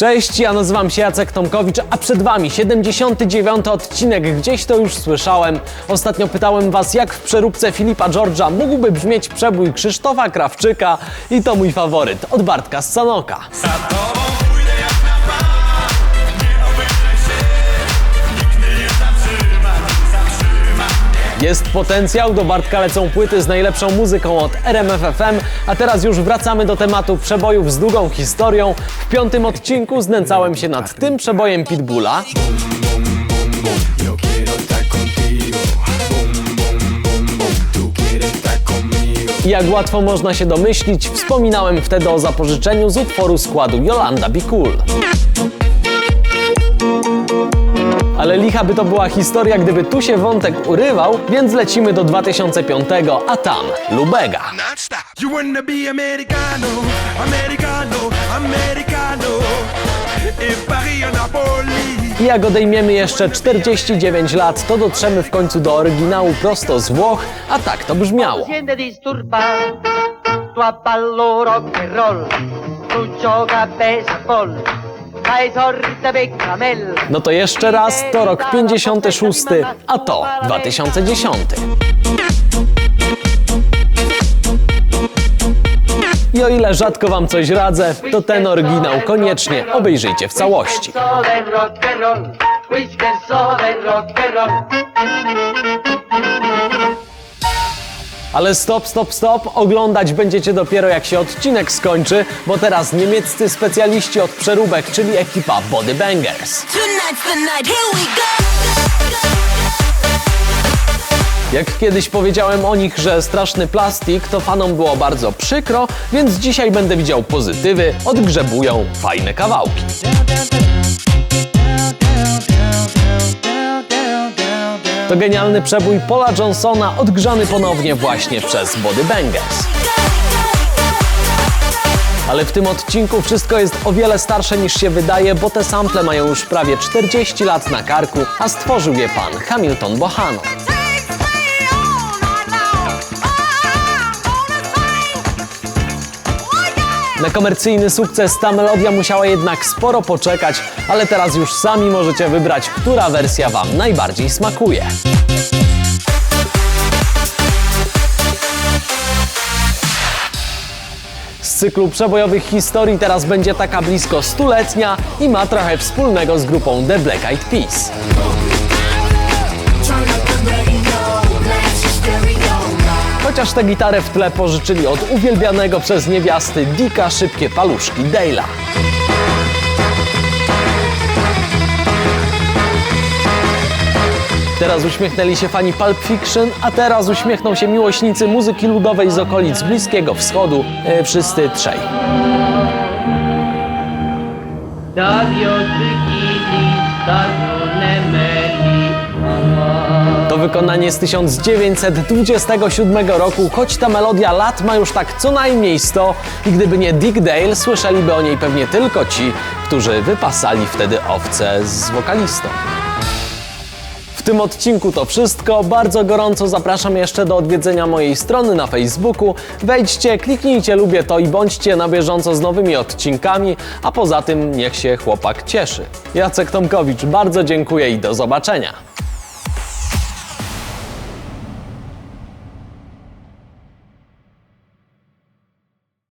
Cześć, ja nazywam się Jacek Tomkowicz, a przed Wami 79. odcinek, gdzieś to już słyszałem. Ostatnio pytałem Was, jak w przeróbce Filipa George'a mógłby brzmieć przebój Krzysztofa Krawczyka i to mój faworyt, od Bartka z Sanoka. Jest potencjał, do Bartka lecą płyty z najlepszą muzyką od RMFFM, a teraz już wracamy do tematu przebojów z długą historią. W piątym odcinku znęcałem się nad tym przebojem Pitbulla, jak łatwo można się domyślić, wspominałem wtedy o zapożyczeniu z utworu składu Yolanda Be. Ale licha by to była historia, gdyby tu się wątek urywał, więc lecimy do 2005, a tam Lubega. I jak odejmiemy jeszcze 49 lat, to dotrzemy w końcu do oryginału prosto z Włoch, a tak to brzmiało. tu ballo rock and roll, tu gioca a baseball. No to jeszcze raz, to rok 56, a to 2010. I o ile rzadko wam coś radzę, to ten oryginał koniecznie obejrzyjcie w całości. Ale stop, stop, stop, oglądać będziecie dopiero jak się odcinek skończy, bo teraz niemieccy specjaliści od przeróbek, czyli ekipa Body Bangers. Tonight's the night, here we go. Jak kiedyś powiedziałem o nich, że straszny plastik, to fanom było bardzo przykro, więc dzisiaj będę widział pozytywy, odgrzebują fajne kawałki. To genialny przebój Paula Johnsona, odgrzany ponownie właśnie przez Body Bangers. Ale w tym odcinku wszystko jest o wiele starsze niż się wydaje, bo te sample mają już prawie 40 lat na karku, a stworzył je pan Hamilton Bohano. Na komercyjny sukces ta melodia musiała jednak sporo poczekać, ale teraz już sami możecie wybrać, która wersja Wam najbardziej smakuje. Z cyklu przebojowych historii teraz będzie taka blisko stuletnia i ma trochę wspólnego z grupą The Black Eyed Peas. Chociaż tę gitarę w tle pożyczyli od uwielbianego przez niewiasty Dika szybkie paluszki Dale'a. Teraz uśmiechnęli się fani Pulp Fiction, a teraz uśmiechną się miłośnicy muzyki ludowej z okolic Bliskiego Wschodu, e, wszyscy trzej. Dario Nemeli, To wykonanie z 1927 roku, choć ta melodia lat ma już tak co najmniej 100 i gdyby nie Dick Dale, słyszeliby o niej pewnie tylko ci, którzy wypasali wtedy owce z wokalistą. W tym odcinku to wszystko. Bardzo gorąco zapraszam jeszcze do odwiedzenia mojej strony na Facebooku. Wejdźcie, kliknijcie lubię to i bądźcie na bieżąco z nowymi odcinkami, a poza tym niech się chłopak cieszy. Jacek Tomkowicz, bardzo dziękuję i do zobaczenia.